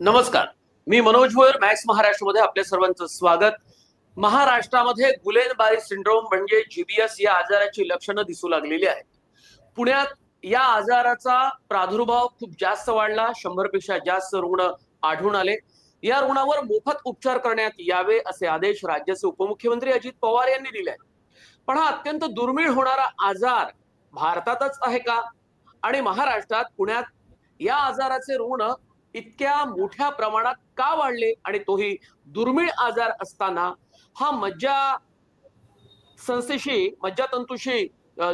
नमस्कार. मी मनोज भोयर मॅक्स महाराष्ट्रामध्ये आपल्या सर्वांचं स्वागत. महाराष्ट्रामध्ये गुलेनबारी सिंड्रोम म्हणजे जीबीएस या आजाराची लक्षणं दिसू लागलेली आहेत. पुण्यात या आजाराचा प्रादुर्भाव खूप जास्त वाढला. शंभरपेक्षा जास्त रुग्ण आढळून आले. या रुग्णावर मोफत उपचार करण्यात यावे असे आदेश राज्याचे उपमुख्यमंत्री अजित पवार यांनी दिले आहेत. पण हा अत्यंत दुर्मिळ होणारा आजार भारतातच आहे का? आणि महाराष्ट्रात पुण्यात या आजाराचे रुग्ण इतक्या मोठ्या प्रमाणात का वाढले आणि तोही दुर्मिळ आजार असताना हा मज्जा संस्थेशी मज्जातंतूशी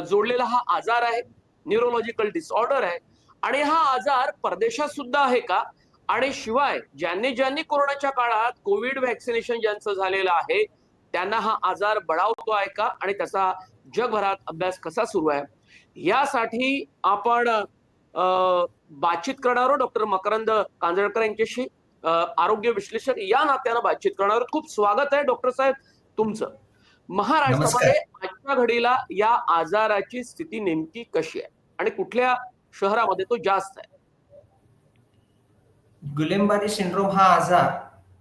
जोडलेला हा आजार आहे न्यूरोलॉजिकल डिसऑर्डर आहे. आणि हा आजार परदेशात सुद्धा आहे का? आणि शिवाय ज्यांनी ज्यांनी कोरोनाच्या काळात कोविड व्हॅक्सिनेशन ज्यांचं झालेलं आहे त्यांना हा आजार बळावतो आहे का? आणि त्याचा जगभरात अभ्यास कसा सुरू आहे? यासाठी आपण बातचीत करणार आहोत. डॉक्टर मकरंद कांजळकर यांच्याशी. आरोग्य विश्लेषक या नात्यानं बातचीत करणार आहोत. खूप स्वागत आहे डॉक्टर साहेब तुमचं. महाराष्ट्रामध्ये आजच्या घडीला या आजाराची स्थिती नेमकी कशी आहे? आणि कुठल्या शहरामध्ये तो जास्त आहे? गुलेमबारी सिंड्रोम हा आजार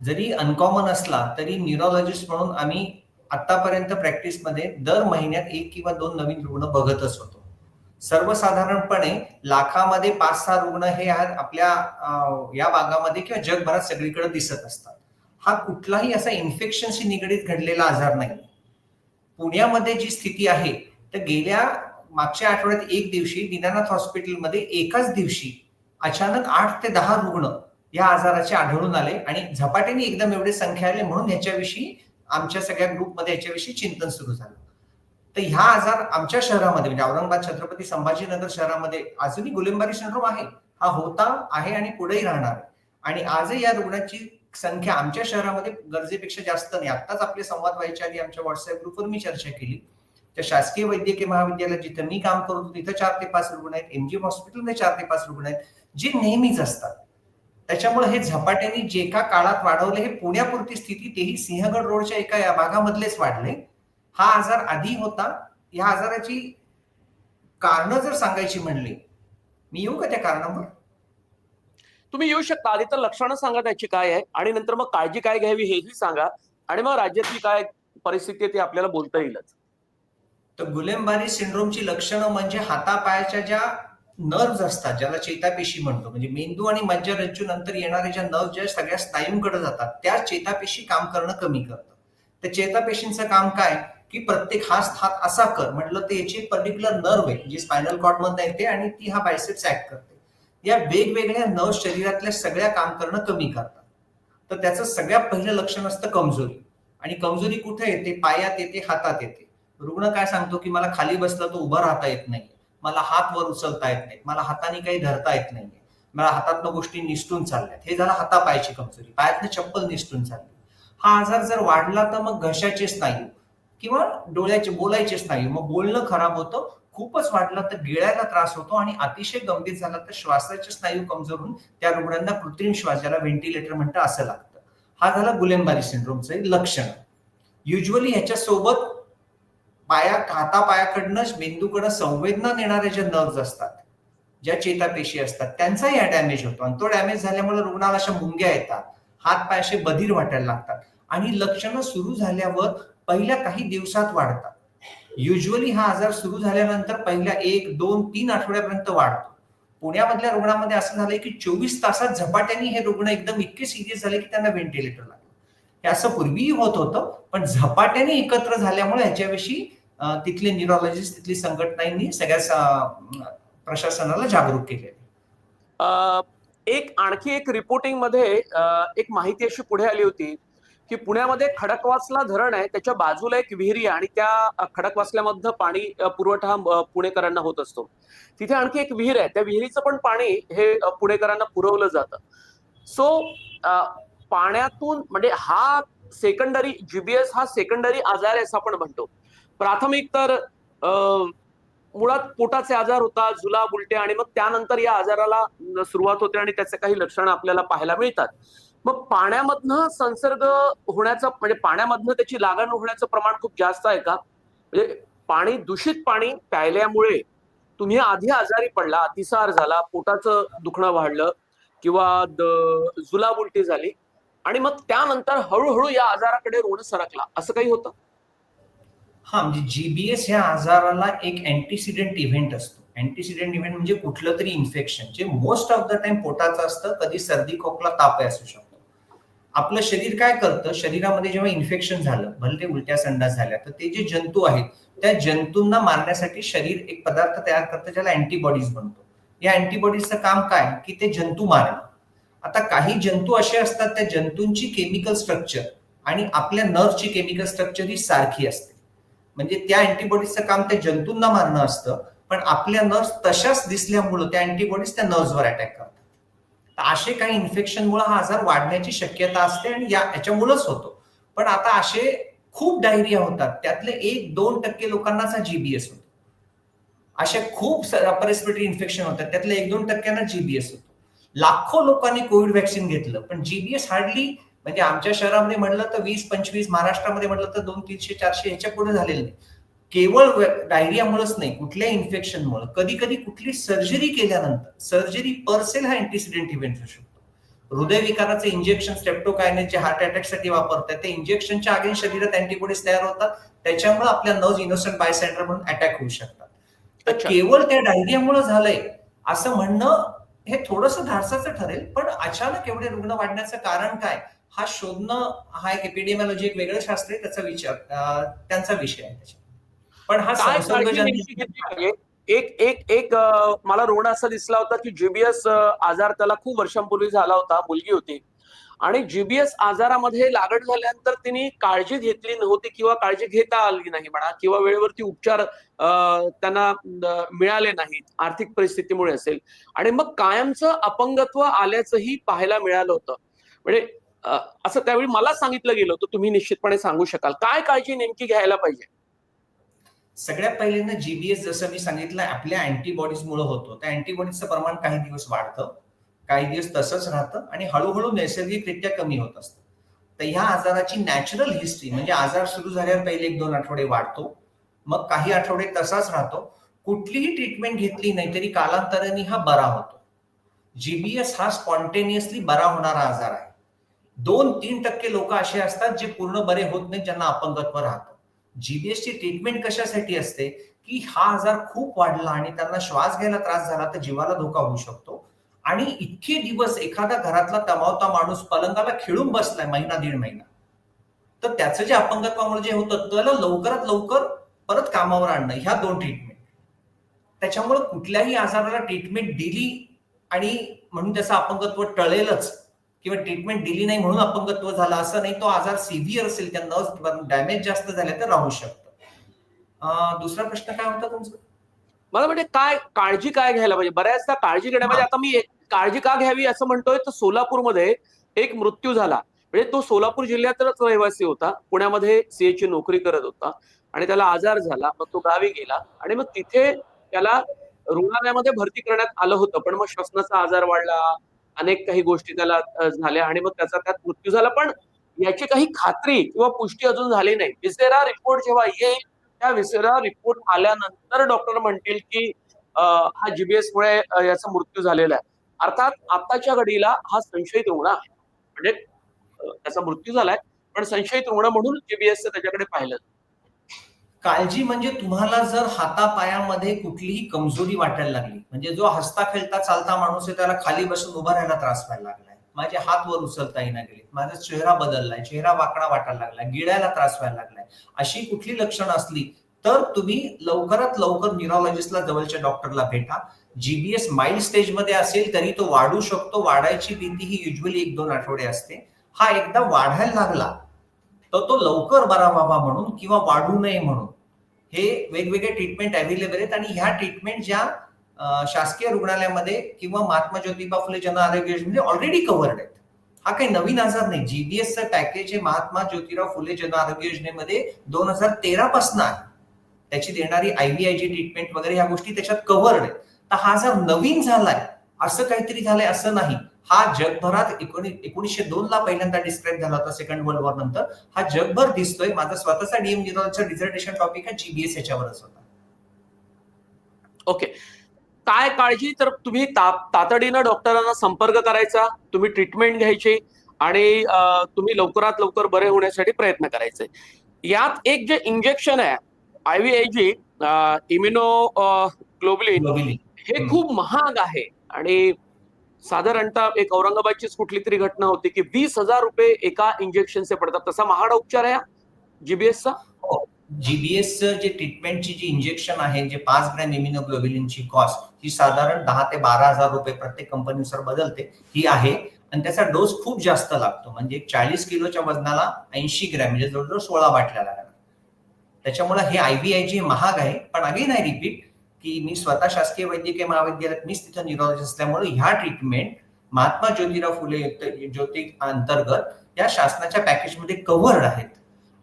जरी अनकॉमन असला तरी न्यूरोलॉजिस्ट म्हणून आम्ही आतापर्यंत प्रॅक्टिसमध्ये दर महिन्यात एक किंवा दोन नवीन रुग्ण बघतच होतो. सर्वसाधारणपणे लाखामध्ये पाच सहा रुग्ण हे आज आपल्या या भागामध्ये किंवा जगभरात सगळीकडे दिसत असतात. हा कुठलाही असा इन्फेक्शनशी निगडीत घडलेला आजार नाही. पुण्यामध्ये जी स्थिती आहे तर गेल्या मागच्या आठवड्यात एक दिवशी दीनानाथ हॉस्पिटलमध्ये एकाच दिवशी अचानक आठ ते दहा रुग्ण या आजाराचे आढळून आले आणि झपाट्याने एकदम एवढे संख्या आले म्हणून ह्याच्याविषयी आमच्या सगळ्या ग्रुपमध्ये याच्याविषयी चिंतन सुरू झालं. तर ह्या आजार आमच्या शहरामध्ये म्हणजे औरंगाबाद छत्रपती संभाजीनगर शहरामध्ये अजूनही गुलेमबारी सिंड्रोम आहे. हा होता आहे आणि पुढेही राहणार आणि आजही या रुग्णाची संख्या आमच्या शहरामध्ये गरजेपेक्षा जास्त नाही. आत्ताच आपले संवाद व्हायच्या आधी आमच्या व्हॉट्सअप ग्रुपवर मी चर्चा केली. त्या शासकीय वैद्यकीय महाविद्यालयात जिथं मी काम करतो तिथं चार ते पाच रुग्ण आहेत. एमजी हॉस्पिटलमध्ये चार ते पाच रुग्ण आहेत जे नेहमीच असतात. त्याच्यामुळे हे झपाट्याने जे का काळात वाढवले हे पुण्यापुरती स्थिती तेही सिंहगड रोडच्या एका या भागामधलेच वाढले. हा आजार आधी होता. या आजाराची कारण जर सांगायची म्हणली मी येऊ का त्या कारणावर? तुम्ही येऊ शकता. आधी तर लक्षणं सांगा त्याची काय आहे आणि नंतर मग काळजी काय घ्यावी हेही सांगा आणि मग राज्यातली काय परिस्थिती ती आपल्याला बोलता येईलच. तर गुलेमबारी सिंड्रोमची लक्षणं म्हणजे हातापायाच्या ज्या नर्व्स असतात ज्याला चेतापेशी म्हणतो म्हणजे मेंदू आणि मज्जारज्जू नंतर येणारे ज्या नर्व ज्या सगळ्या स्नायूंकडे जातात. त्या चेतापेशी काम करणं कमी करतात त्या चेतापेशींचं काम काय? की प्रत्येक हा हात असा कर म्हटलं तर याची एक पर्टिक्युलर नर्व आहे जी स्पायनल कॉर्डमध्ये येते आणि ती हा बायसेप्स ऍक्ट करते. या वेगवेगळ्या नर्व शरीरातल्या सगळ्या काम करणं कमी करतात. तर त्याचं सगळ्यात पहिलं लक्षण असतं कमजोरी. आणि कमजोरी कुठे येते? पायात येते हातात येते. रुग्ण काय सांगतो की मला खाली बसलं तर उभं राहता येत नाही मला हात वर उचलता येत नाही मला हाताने काही धरता येत नाहीये. मला हातातनं गोष्टी निसटून चालल्यात. हे झालं हातापायाची कमजोरी. पायातनं चप्पल निसटून चालली. हा आजार जर वाढला तर मग घशाचे स्नायू किंवा डोळ्याचे बोलायचे स्नायू मग बोलणं खराब होतं खूपच वाढलं तर गिळायला त्रास होतो आणि अतिशय गंभीर झाला तर श्वासाचे स्नायू कमजोर होऊन त्या रुग्णांना कृत्रिम श्वास ज्याला व्हेंटिलेटर म्हणतं असं लागतं. हा झाला गुलेमबारी सिंड्रोमचं लक्षण. युजली ह्याच्यासोबत पाया खाता हातापायाकडनं मेंदूकडं संवेदना देणारे जे नर्व्ज असतात ज्या चेतापेशी असतात त्यांचाही हा डॅमेज होतो. आणि तो डॅमेज झाल्यामुळे रुग्णाला अशा मुंग्या येतात हात पाय बधीर वाटायला लागतात. आणि लक्षणं सुरू झाल्यावर पहिल्या काही दिवसात वाढतात. युजली हा आजार सुरू झाल्यानंतर पहिल्या एक दोन तीन आठवड्यापर्यंत वाढतो. पुण्यामधल्या रुग्णामध्ये असं झालंय की चोवीस तासात झपाट्याने हे रुग्ण एकदम इतके सिरियस झाले की त्यांना व्हेंटिलेटर लागलं. हे असं पूर्वीही होत होतं पण झपाट्याने एकत्र झाल्यामुळे ह्याच्याविषयी तिथले न्यूरोलॉजिस्ट तिथली संघटनांनी सगळ्या प्रशासनाला जागरूक केले अ, एक आणखी एक रिपोर्टिंगमध्ये एक माहिती अशी पुढे आली होती. की पुण्यामध्ये खडकवासला धरण आहे त्याच्या बाजूला एक विहिरी आहे आणि त्या खडकवासल्यामधनं पाणी पुरवठा पुणेकरांना होत असतो. तिथे आणखी एक विहीर आहे. त्या विहिरीचं पण पाणी हे पुणेकरांना पुरवलं जातं. सो पाण्यातून म्हणजे हा सेकंडरी जीबीएस हा सेकंडरी आजार आहे असं आपण म्हणतो. प्राथमिक तर मुळात पोटाचे आजार होतात जुलाब उलट्या आणि मग त्यानंतर या आजाराला सुरुवात होते आणि त्याचे काही लक्षणं आपल्याला पाहायला मिळतात. मग पाण्यामधनं संसर्ग होण्याचं म्हणजे पाण्यामधनं त्याची लागण होण्याचं प्रमाण खूप जास्त आहे का? म्हणजे पाणी दूषित पाणी प्यायल्यामुळे तुम्ही आधी आजारी पडला अतिसार झाला पोटाचं दुखणं वाढलं किंवा जुलाबुलटी जुलाब उलटी झाली आणि मग त्यानंतर हळूहळू या आजाराकडे रोड सरकला. असं काही होतं? हा म्हणजे जीबीएस या आजाराला एक अँटीसिडेंट इव्हेंट असतो. अँटीसिडेंट इव्हेंट म्हणजे कुठलं तरी इन्फेक्शन जे मोस्ट ऑफ द टाइम पोटाचं असतं कधी सर्दी खोकला ताप असू शकतो. आपलं शरीर काय करतं? शरीरामध्ये जेव्हा इन्फेक्शन झालं भले ते उलट्या संडास झाल्या तर ते जे जंतू आहेत त्या जंतूंना मारण्यासाठी शरीर एक पदार्थ तयार करतं ज्याला अँटीबॉडीज बनतो या अँटीबॉडीजचं काम काय? की ते जंतू मारणं. आता काही जंतू असे असतात त्या जंतूंची केमिकल स्ट्रक्चर आणि आपल्या नर्वची केमिकल स्ट्रक्चर ही सारखी असते. म्हणजे त्या अँटीबॉडीजचं काम त्या जंतूंना मारणं असतं पण आपल्या नर्स तशाच दिसल्यामुळं त्या अँटीबॉडीज त्या नर्व्सवर अटॅक करतात. तर असे काही इन्फेक्शनमुळे हा आजार वाढण्याची शक्यता असते आणि या याच्यामुळेच होतो. पण आता असे खूप डायरिया होतात. त्यातले एक दोन टक्के लोकांनाच हा जीबीएस होतो. असे खूप रेस्पिरेटरी इन्फेक्शन होतात. त्यातले एक दोन टक्क्यांना जीबीएस होतो. लाखो लोकांनी कोविड व्हॅक्सिन घेतलं. पण जीबीएस हार्डली म्हणजे आमच्या शहरामध्ये म्हटलं तर वीस पंचवीस महाराष्ट्रामध्ये म्हटलं तर दोन तीनशे चारशे ह्याच्या पुढे झालेलं नाही. केवळ डायरियामुळेच नाही कुठल्या इन्फेक्शनमुळे कधी कधी कुठली सर्जरी केल्यानंतर सर्जरी परसेल हा अँटीसिडेंट इव्हेंट होऊ शकतो. हृदयविकाराचे इंजेक्शन स्टेप्टोकायनेस जे हार्ट अटॅकसाठी वापरतात ते इंजेक्शनच्या आगे शरीरात अँटीबॉडीज तयार होतात. त्याच्यामुळे आपल्या नर्व्ह इनोसंट बायसेंटर म्हणून अटॅक होऊ शकतात. तर. केवळ त्या डायरियामुळे झालंय असं म्हणणं हे थोडस धाडसाचं ठरेल पण अचानक एवढे रुग्ण वाढण्याचं कारण काय? हा शोधणं हा एक एपिडेमिओलॉजी एक वेगळं शास्त्र आहे त्याचा विचार त्यांचा विषय आहे त्याच्यात. पण हा संसर्गजन्य एक एक एक मला रुग्ण असा दिसला होता की जीबीएस आजार त्याला खूप वर्षांपूर्वी झाला होता मुलगी होती. आणि जीबीएस आजारामध्ये लागण झाल्यानंतर तिने काळजी घेतली नव्हती किंवा काळजी घेता आली नाही म्हणा किंवा वेळेवरती उपचार त्यांना मिळाले नाहीत आर्थिक परिस्थितीमुळे असेल. आणि मग कायमचं अपंगत्व आल्याचंही पाहायला मिळालं होतं. म्हणजे असं त्यावेळी मला सांगितलं गेलं होतं तुम्ही निश्चितपणे सांगू शकाल. काय काळजी नेमकी घ्यायला पाहिजे? सगळ्यात पहिल्यांदा जीबीएस जसं मी सांगितलं आपल्या अँटीबॉडीज मुळे होतो. त्या अँटीबॉडीजचं प्रमाण काही दिवस वाढतं काही दिवस तसंच राहतं आणि हळूहळू नैसर्गिकरित्या कमी होत असतं. तर ह्या आजाराची नॅचरल हिस्ट्री म्हणजे आजार सुरू झाल्यावर पहिले एक दोन आठवडे वाढतो मग काही आठवडे तसाच राहतो. कुठलीही ट्रीटमेंट घेतली नाही तरी कालांतराने हा बरा होतो. जीबीएस हा स्पॉन्टेनियसली बरा होणारा आजार आहे. दोन तीन टक्के लोक असे असतात जे पूर्ण बरे होत नाहीत ज्यांना अपंगत्व राहतं. जीबीएसची ट्रीटमेंट कशासाठी असते? की हा आजार खूप वाढला आणि त्यांना श्वास घ्यायला त्रास झाला तर जीवाला धोका होऊ शकतो. आणि इतके दिवस एखादा घरातला तमावता माणूस पलंगाला खेळून बसलाय महिना दीड महिना. तर त्याचं जे अपंगत्वामुळे जे होतं त्याला लवकरात लवकर परत कामावर आणणं ह्या दोन ट्रीटमेंट त्याच्यामुळे कुठल्याही आजाराला ट्रीटमेंट दिली आणि म्हणून त्याचं अपंगत्व टळेलच. किंवा ट्रीटमेंट दिली नाही म्हणून अपंगत्व झालं असं नाही तो आजार सिव्हिअर असेल त्या नर्व्ह डॅमेज जास्त झाले तर राहू शकतं. दुसरा प्रश्न काय होता तुमचा? मला म्हणजे काय काळजी काय घ्यायला पाहिजे? बऱ्याचदा काळजी घेण्यामध्ये आता मी काळजी का घ्यावी असं म्हणतोय? तर सोलापूरमध्ये एक मृत्यू झाला. म्हणजे तो सोलापूर जिल्ह्यातच रहिवासी होता. पुण्यामध्ये सीए ची नोकरी करत होता. आणि त्याला आजार झाला. मग तो गावी गेला. आणि मग तिथे त्याला रुग्णालयामध्ये भरती करण्यात आलं होतं. पण मग श्वसनाचा आजार वाढला. अनेक काही गोष्टी त्याला झाल्या आणि मग त्याचा त्यात मृत्यू झाला. पण याची काही खात्री किंवा पुष्टी अजून झाली नाही. विसेरा रिपोर्ट जेव्हा येईल त्या विसेरा रिपोर्ट आल्यानंतर डॉक्टर म्हणतील की हा जीबीएस मुळे याचा मृत्यू झालेला आहे. अर्थात आताच्या घडीला हा संशयित रुग्ण आहे. म्हणजे त्याचा मृत्यू झालाय पण संशयित रुग्ण म्हणून जीबीएस त्याच्याकडे पाहिलं काळजी म्हणजे तुम्हाला जर हातापायामध्ये कुठलीही कमजोरी वाटायला लागली म्हणजे जो हसता खेळता चालता माणूस आहे त्याला खाली बसून उभा राहायला त्रास व्हायला लागलाय. माझे हात वर उचलता येईना गेले माझा चेहरा बदललाय चेहरा वाकडा वाटायला लागलाय गिळायला त्रास व्हायला लागलाय. अशी कुठली लक्षणं असली तर तुम्ही लवकरात लवकर न्यूरोलॉजिस्टला जवळच्या डॉक्टरला भेटा. जीबीएस माइल्ड स्टेजमध्ये असेल तरी तो वाढू शकतो वाढायची भीती ही युजली एक दोन आठवडे असते. हा एकदा वाढायला लागला तर तो लवकर बरा व्हावा म्हणून किंवा वाढू नये म्हणून हे वेगवेगळे ट्रीटमेंट अव्हेलेबल आहेत आणि ह्या ट्रीटमेंट ज्या शासकीय रुग्णालयामध्ये किंवा महात्मा ज्योतिबा फुले जन आरोग्य योजनेमध्ये ऑलरेडी कव्हर्ड आहेत. हा काही नवीन आजार नाही. जीबीएसचं पॅकेज हे महात्मा ज्योतिराव फुले जन आरोग्य योजनेमध्ये दोन हजार तेरा पासून आहे. त्याची देणारी आयव्हीआयजी ट्रीटमेंट वगैरे ह्या गोष्टी त्याच्यात कव्हर्ड आहेत. तर हा आजार नवीन झालाय. असं काहीतरी झालंय असं नाही. हा जगभरात एकोणी एकोणीसशे दोन ला पहिल्यांदा डिस्क्राईब झाला होता सेकंड वर्ल्ड वॉर नंतर. हा जगभर दिसतोय. माझा स्वतःचा डीएम न्यूरोलॉजीचा डिझर्टेशन टॉपिक हा जीबीएस याच्यावरच होता. ओके काय काळजी? तर तुम्ही तातडीनं डॉक्टरांना संपर्क करायचा तुम्ही ट्रीटमेंट घ्यायची आणि तुम्ही लवकरात लवकर बरे होण्यासाठी प्रयत्न करायचे. यात एक जे इंजेक्शन आहे I V I G immunoglobulin globally हे. खूप महाग आहे. आणि साधारणतः एक औरंगाबादचीच कुठली तरी घटना होती की वीस हजार रुपये एका इंजेक्शनचे पडतात. तसा महाड उपचार आहे जीबीएसचा जीबीएस हो. जे ट्रीटमेंटची जी इंजेक्शन आहे जे पाच ग्रॅम इम्युनोग्लोबिलिनची कॉस्ट ही साधारण दहा ते बारा हजार रुपये प्रत्येक कंपनीनुसार बदलते. ही आहे. आणि त्याचा डोस खूप जास्त लागतो. म्हणजे चाळीस किलोच्या वजनाला ऐंशी ग्रॅम म्हणजे जवळजवळ सोळा बाटल्या लागणार त्याच्यामुळे हे आय व्ही आय जी महाग आहे. पण अगेन आय रिपीट की मी स्वतः शासकीय वैद्यकीय महाविद्यालयात मीच तिथं न्यूरोलॉजिस्ट असल्यामुळे ह्या ट्रीटमेंट महात्मा ज्योतिराव फुले ज्योती अंतर्गत या शासनाच्या पॅकेजमध्ये कव्हर्ड आहेत.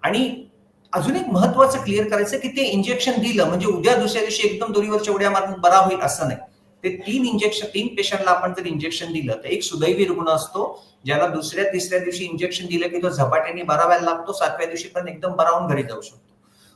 आणि अजून एक महत्वाचं क्लिअर करायचं की ते इंजेक्शन दिलं म्हणजे उद्या दुसऱ्या दिवशी एकदम दोरीवरच्या उड्या मारून बरा होईल असं नाही. ते तीन इंजेक्शन तीन पेशंटला आपण जर इंजेक्शन दिलं तर एक सुदैवी रुग्ण असतो ज्याला दुसऱ्या तिसऱ्या दिवशी इंजेक्शन दिलं की तो झपाट्याने बरा व्हायला लागतो सातव्या दिवशी पण एकदम बरावून घरी जाऊ शकतो.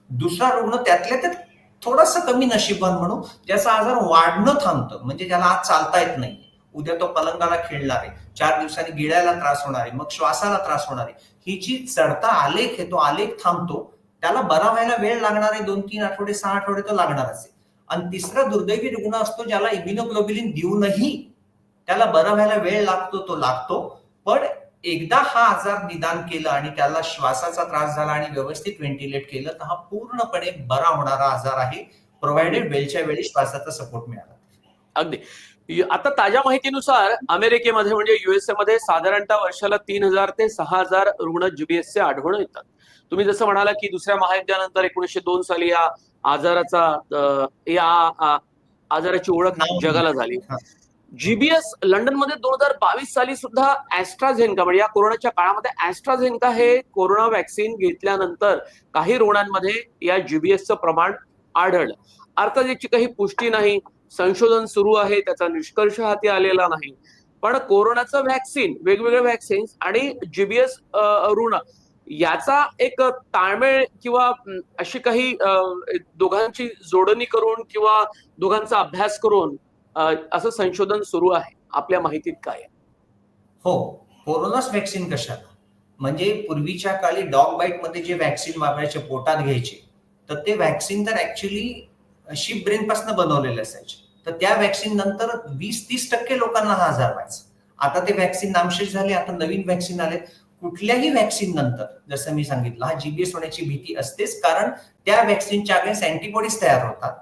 दुसरा रुग्ण त्यातल्या त्यात थोडस कमी नशिबान म्हणू ज्याचा आजार वाढणं थांबतं म्हणजे ज्याला आज चालता येत नाही उद्या तो पलंगाला खेळणार आहे. चार दिवसांनी गिळायला त्रास होणार आहे मग श्वासाला त्रास होणार आहे. ही जी चढता आलेख आहे तो आलेख थांबतो. त्याला बरा व्हायला वेळ लागणार आहे दोन तीन आठवडे सहा आठवडे तो लागणारच आहे. आणि तिसरा दुर्दैवी रुग्ण असतो ज्याला इम्युनोग्लोबिलिन देऊनही त्याला बरा व्हायला वेळ लागतो तो लागतो. पण एकदा हा आजार निदान केलं आणि त्याला श्वासाचा त्रास झाला आणि व्यवस्थित व्हेंटिलेट केलं तर हा पूर्णपणे बरा होणारा आजार आहे. प्रोव्हाइडेड वेळच्या वेळी श्वासाचा सपोर्ट मिळाला. अगदी. आता ताज्या माहितीनुसार अमेरिकेमध्ये म्हणजे युएसए मध्ये साधारणतः वर्षाला तीन हजार ते सहा हजार रुग्ण जीबीएसचे आढळून येतात. तुम्ही जसं म्हणाला की दुसऱ्या महायुद्धानंतर एकोणीसशे दोन साली या आजाराचा या आजाराची ओळख जगाला झाली. जीबीएस लंडनमध्ये दोन हजार बावीस साली सुद्धा ऍस्ट्राझेनका म्हणजे या कोरोनाच्या काळामध्ये ऍस्ट्राझेनका हे कोरोना व्हॅक्सिन घेतल्यानंतर काही रुग्णांमध्ये या जीबीएसचं प्रमाण आढळलं. अर्थात याची काही पुष्टी नाही संशोधन सुरू आहे त्याचा निष्कर्ष हाती आलेला नाही. पण कोरोनाचं व्हॅक्सिन वेगवेगळे व्हॅक्सिन्स आणि जीबीएस ऋण याचा एक ताळमेळ किंवा अशी काही दोघांची जोडणी करून किंवा दोघांचा अभ्यास करून असं संशोधन सुरू आहे. आपल्या माहितीत काय हो. कोरोनाच व्हॅक्सिन कशाला? म्हणजे पूर्वीच्या काळी डॉग बाईटमध्ये जे व्हॅक्सिन वापरायचे पोटात घ्यायचे तर ते व्हॅक्सिन तर ऍक्च्युली शिप ब्रेन पासून बनवलेले असायचे. तर त्या व्हॅक्सिन नंतर वीस तीस टक्के लोकांना हा आजार व्हायचा. आता ते व्हॅक्सिन नामशेष झाले आता नवीन व्हॅक्सिन आले कुठल्याही व्हॅक्सिन नंतर जसं मी सांगितलं हा जीबीएस होण्याची भीती असतेच कारण त्या व्हॅक्सिनच्या अगेन्स्ट अँटीबॉडीज तयार होतात.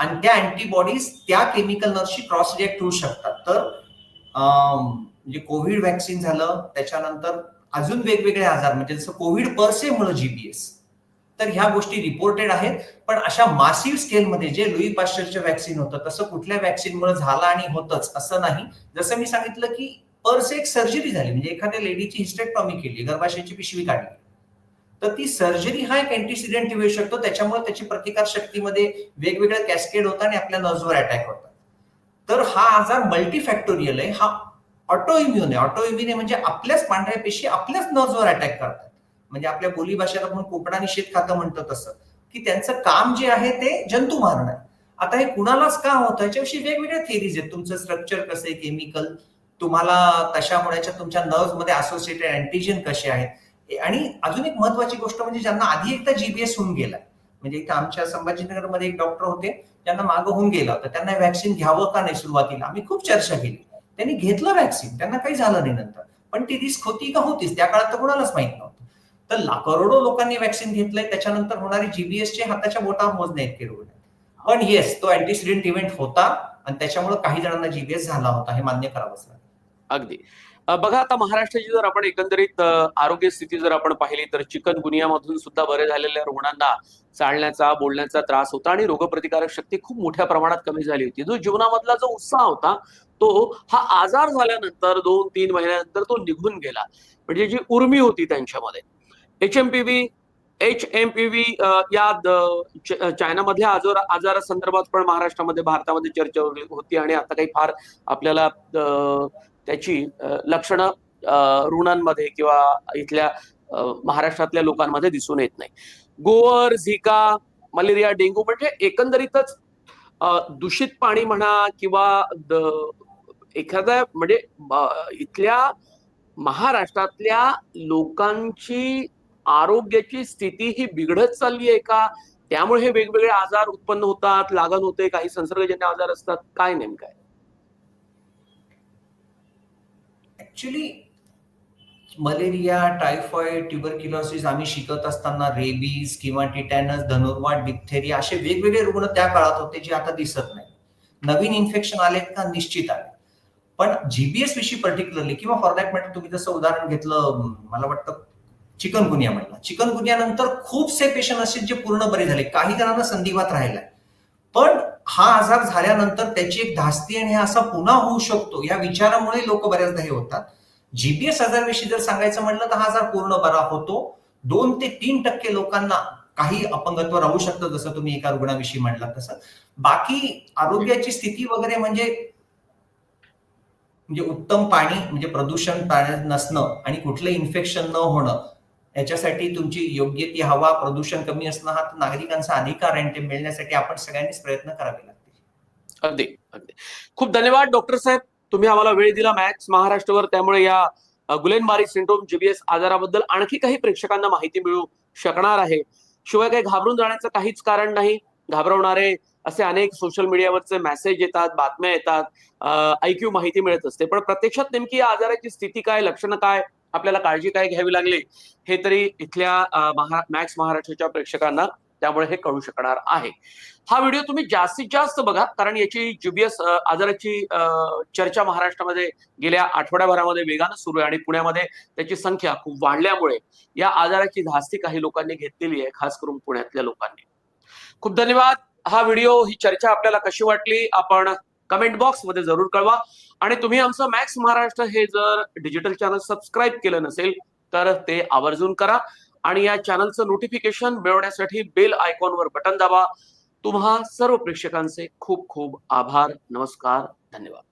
आणि त्या अँटीबॉडीज त्या केमिकल नर्सशी क्रॉस रिॲक्ट होऊ शकतात. तर म्हणजे कोविड व्हॅक्सिन झालं त्याच्यानंतर अजून वेगवेगळे आजार म्हणजे जसं कोविड पर्से मुळे जीबीएस तर ह्या गोष्टी रिपोर्टेड आहेत पण अशा मासिव्ह स्केलमध्ये जे लुई पाश्चरचं व्हॅक्सिन होतं तसं कुठल्या व्हॅक्सिनमुळे झालं आणि होतच असं नाही. जसं मी सांगितलं की पर्स एक सर्जरी झाली म्हणजे एखाद्या लेडीची हिस्टेक्टॉमी केली गर्भाशयाची पिशवी काढली. तर ती सर्जरी हा एक अँटीसिडेंट येऊ शकतो. त्याच्यामुळे त्याची प्रतिकार शक्तीमध्ये वेगवेगळ्या कॅस्केड होतात आणि आपल्या नर्व्हवर अटॅक होतात. तर हा आजार मल्टीफॅक्टोरियल आहे. हा ऑटो इम्युन आहे. ऑटो इम्युन आहे म्हणजे आपल्याच पांढऱ्या पेशी आपल्याच नर्व्हवर अटॅक करतात. म्हणजे आपल्या बोली भाषेत आपण कोकणाने शेत खातं म्हणतो तसं. की त्यांचं काम जे आहे ते जंतू मारणं आता हे कुणालाच का होतं याच्याविषयी वेगवेगळ्या थिअरीज आहेत. तुमचं स्ट्रक्चर कसं आहे? केमिकल तुम्हाला तशा होण्याच्या तुमच्या नर्व्हमध्ये असोसिएटेड अँटीजन कसे आहेत? आणि अजून एक महत्वाची गोष्ट म्हणजे ज्यांना आधी एकदा जीबीएस होऊन गेलाय म्हणजे इथं आमच्या संभाजीनगरमध्ये एक डॉक्टर होते त्यांना मागं होऊन गेला होता त्यांना व्हॅक्सिन घ्यावं का नाही सुरुवातीला? आम्ही खूप चर्चा केली. त्यांनी घेतलं व्हॅक्सिन त्यांना काही झालं नाही नंतर. पण ती रिस्क होती का होतीच त्या काळात तर कोणालाच माहीत नव्हतं. तर करोडो लोकांनी व्हॅक्सिन घेतलंय त्याच्यानंतर होणारे जीबीएसचे हाताच्या बोटावर मोजणे इतके रुग्ण पण येस तो अँटीसिडेंट इव्हेंट होता आणि त्याच्यामुळे काही जणांना जीबीएस झाला होता हे मान्य करावंच लागेल. अगदी. बघा आता महाराष्ट्राची जर आपण एकंदरीत आरोग्य स्थिती जर आपण पाहिली तर चिकनगुनियामधून सुद्धा बरे झालेल्या रुग्णांना चालण्याचा बोलण्याचा त्रास होता आणि रोगप्रतिकारक शक्ती खूप मोठ्या प्रमाणात कमी झाली होती. जो जीवनामधला जो उत्साह होता तो हा आजार झाल्यानंतर दोन तीन महिन्यानंतर तो निघून गेला. म्हणजे जी उर्मी होती त्यांच्यामध्ये. H M P V H M P V या चायनामधल्या आजार आजारासंदर्भात पण महाराष्ट्रामध्ये भारतामध्ये चर्चा होती आणि आता काही फार आपल्याला त्याची लक्षणं रुग्णांमध्ये किंवा इथल्या महाराष्ट्रातल्या लोकांमध्ये दिसून येत नाही. गोवर झिका मलेरिया डेंग्यू म्हणजे एकंदरीतच दूषित पाणी म्हणा किंवा एखाद्या म्हणजे इथल्या महाराष्ट्रातल्या लोकांची आरोग्याची स्थिती ही बिघडत चालली आहे का? त्यामुळे हे वेगवेगळे आजार उत्पन्न होतात लागण होते काही संसर्गजन्य आजार असतात काय नेमकं आहे ऍक्च्युली मलेरिया टायफॉइड ट्युबरक्युलॉसिस आम्ही शिकत असताना रेबीज किंवा टिटॅनस धनुर्वात डिप्थेरिया असे वेगवेगळे रुग्ण त्या काळात होते जे आता दिसत नाही नवीन इन्फेक्शन आले का? निश्चित आले पण जीबीएस विषयी पर्टिक्युलरली किंवा फॉर दॅट मॅटर तुम्ही जसं उदाहरण घेतलं मला वाटतं चिकनगुनिया म्हटलं चिकन नंतर खूपसे पेशंट असे जे पूर्ण बरे झाले. काही जणांना संधिवात राहिलाय. पण हा आजार झाल्यानंतर त्याची एक धास्ती आणि हा असा पुन्हा होऊ शकतो या विचारामुळे लोक बऱ्याचदा हे होतात. जीपीएस आजारविषयी जर सांगायचं म्हटलं तर हा आजार पूर्ण बरा होतो. दोन ते तीन टक्के लोकांना काही अपंगत्व राहू शकतं जसं तुम्ही एका रुग्णाविषयी म्हटलं तसं. बाकी आरोग्याची स्थिती वगैरे म्हणजे म्हणजे उत्तम पाणी म्हणजे प्रदूषण पाण्यात नसणं आणि कुठलं इन्फेक्शन न होणं याच्यासाठी तुमची योग्य ती हवा प्रदूषण कमी असणं हा नागरिकांचा अधिकार आहे ते मिळण्यासाठी आपण सगळ्यांनीच प्रयत्न करावे लागतील. अगदी अगदी. खूप धन्यवाद डॉक्टर साहेब. तुम्ही आम्हाला वेळ दिला मॅक्स महाराष्ट्रवर त्यामुळे या गुलेनबारी सिंड्रोम जीबीएस आजाराबद्दल आणखी काही प्रेक्षकांना माहिती मिळू शकणार आहे. शिवाय काही घाबरून जाण्याचं काहीच कारण नाही. घाबरवणारे असे अनेक सोशल मीडियावरचे मेसेज येतात बातम्या येतात ऐक्यू माहिती मिळत असते. पण प्रत्यक्षात नेमकी या आजाराची स्थिती काय लक्षणं काय आपल्याला काळजी काय घ्यावी लागली हे तरी इथल्या महा मॅक्स महाराष्ट्राच्या प्रेक्षकांना त्यामुळे हे कळू शकणार आहे. हा व्हिडिओ तुम्ही जास्तीत जास्त बघा कारण याची ज्युबियस आजाराची चर्चा महाराष्ट्रामध्ये गेल्या आठवड्याभरामध्ये वेगानं सुरू आहे आणि पुण्यामध्ये त्याची संख्या खूप वाढल्यामुळे या आजाराची धास्ती काही लोकांनी घेतलेली आहे खास करून पुण्यातल्या लोकांनी. खूप धन्यवाद. हा व्हिडिओ ही चर्चा आपल्याला कशी वाटली? आपण कमेंट बॉक्समध्ये जरूर कळवा. आणि तुम्ही आमचं मॅक्स महाराष्ट्र हे जर डिजिटल चॅनल सबस्क्राईब केलं नसेल तर ते आवर्जून करा. आणि या चॅनलचं नोटिफिकेशन मिळवण्यासाठी बेल आयकॉनवर बटन दाबा. तुम्हा सर्व प्रेक्षकांचे खूप खूप आभार. नमस्कार. धन्यवाद.